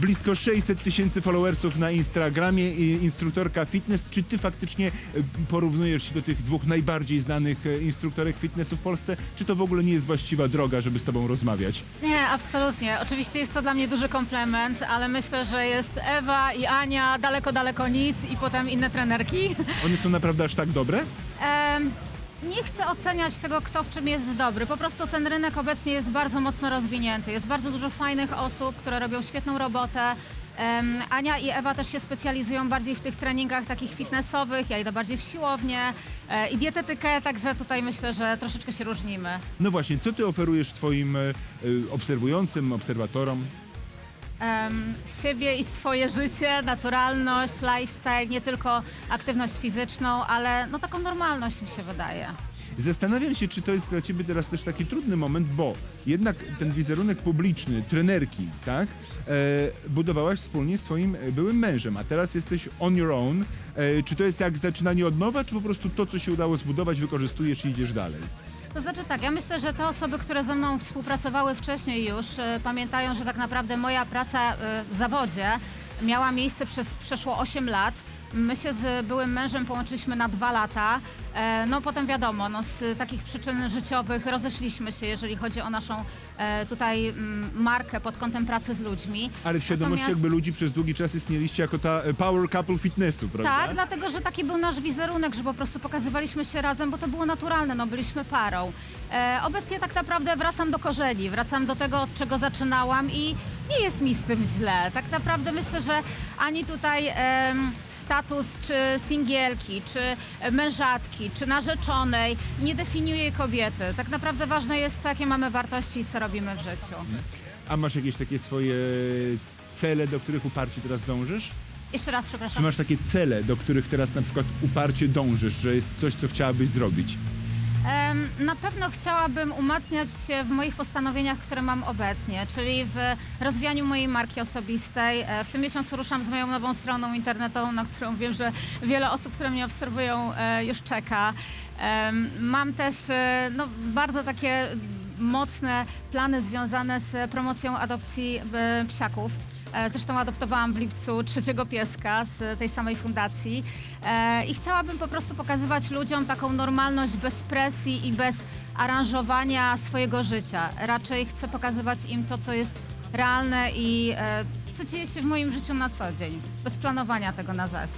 blisko 600 tysięcy followersów na Instagramie i instruktorka fitness. Czy ty faktycznie e, porównujesz się do tych dwóch najbardziej znanych e, instruktorek fitnessu w Polsce? Czy to w ogóle nie jest właściwa droga, żeby z tobą rozmawiać? Nie, absolutnie. Oczywiście jest to dla mnie duży komplement, ale myślę, że jest Ewa i Ania, daleko, daleko nic i potem inne trenerki. One są naprawdę aż tak dobre? Em, nie chcę oceniać tego, kto w czym jest dobry. Po prostu ten rynek obecnie jest bardzo mocno rozwinięty. Jest bardzo dużo fajnych osób, które robią świetną robotę. Ania i Ewa też się specjalizują bardziej w tych treningach takich fitnessowych. Ja idę bardziej w siłownię e, i dietetykę, także tutaj myślę, że troszeczkę się różnimy. No właśnie, co ty oferujesz twoim e, obserwującym, obserwatorom? Em, siebie i swoje życie, naturalność, lifestyle, nie tylko aktywność fizyczną, ale no taką normalność mi się wydaje. Zastanawiam się, czy to jest dla ciebie teraz też taki trudny moment, bo jednak ten wizerunek publiczny, trenerki, tak, e, budowałaś wspólnie z twoim byłym mężem, a teraz jesteś on your own. E, czy to jest jak zaczynanie od nowa, czy po prostu to, co się udało zbudować, wykorzystujesz i idziesz dalej? To znaczy tak, ja myślę, że te osoby, które ze mną współpracowały wcześniej już, e, pamiętają, że tak naprawdę moja praca e, w zawodzie miała miejsce przez przeszło 8 lat. My się z byłym mężem połączyliśmy na dwa lata. E, No potem wiadomo, no, z takich przyczyn życiowych rozeszliśmy się, jeżeli chodzi o naszą e, tutaj mm, markę pod kątem pracy z ludźmi. Ale w świadomości Natomiast- jakby ludzi przez długi czas istnieliście jako ta e, power couple fitnessu, prawda? Tak, dlatego że taki był nasz wizerunek, że po prostu pokazywaliśmy się razem, bo to było naturalne, no byliśmy parą. E, obecnie tak naprawdę wracam do korzeni, wracam do tego, od czego zaczynałam i nie jest mi z tym źle. Tak naprawdę myślę, że ani tutaj em, status czy singielki, czy mężatki, czy narzeczonej nie definiuje kobiety. Tak naprawdę ważne jest, jakie mamy wartości i co robimy w życiu. A masz jakieś takie swoje cele, do których uparcie teraz dążysz? Jeszcze raz Czy przepraszam. masz takie cele, do których teraz na przykład uparcie dążysz, że jest coś, co chciałabyś zrobić? Na pewno chciałabym umacniać się w moich postanowieniach, które mam obecnie, czyli w rozwijaniu mojej marki osobistej. E, W tym miesiącu ruszam z moją nową stroną internetową, na którą wiem, że wiele osób, które mnie obserwują, e, już czeka. Mam też e, no, bardzo takie mocne plany związane z promocją adopcji psiaków. E, Zresztą adoptowałam w lipcu trzeciego pieska z tej samej fundacji E, i chciałabym po prostu pokazywać ludziom taką normalność bez presji i bez aranżowania swojego życia. Raczej chcę pokazywać im to, co jest realne i e, co dzieje się w moim życiu na co dzień, bez planowania tego na zaś.